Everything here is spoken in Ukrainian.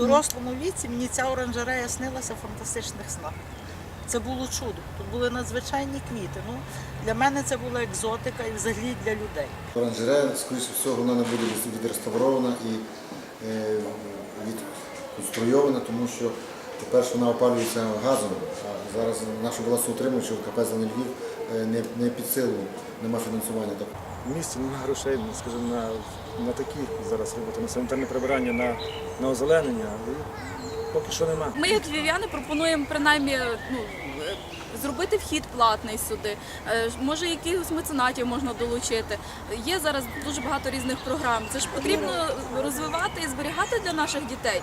дорослому віці мені ця оранжерея снилася в фантастичних снах. Це було чудо. Тут були надзвичайні квіти. Ну, для мене це була екзотика і взагалі для людей. Оранжерея, скоріше всього, вона не буде відреставрована і е, відконструйована, тому що, по-перше, вона опалюється газом, а зараз нашу власноутримувачу КП «Зелений Львів» е, не, під силу, нема фінансування. В місті немає грошей, скажімо, на, на такі зараз роботи, на санітарне прибирання, на, на озеленення. Поки що нема. Ми, як львів'яни, пропонуємо принаймні ну, зробити вхід платний сюди. Е, Може, якихось меценатів можна долучити. Є зараз дуже багато різних програм. Це ж потрібно розвивати і зберігати для наших дітей.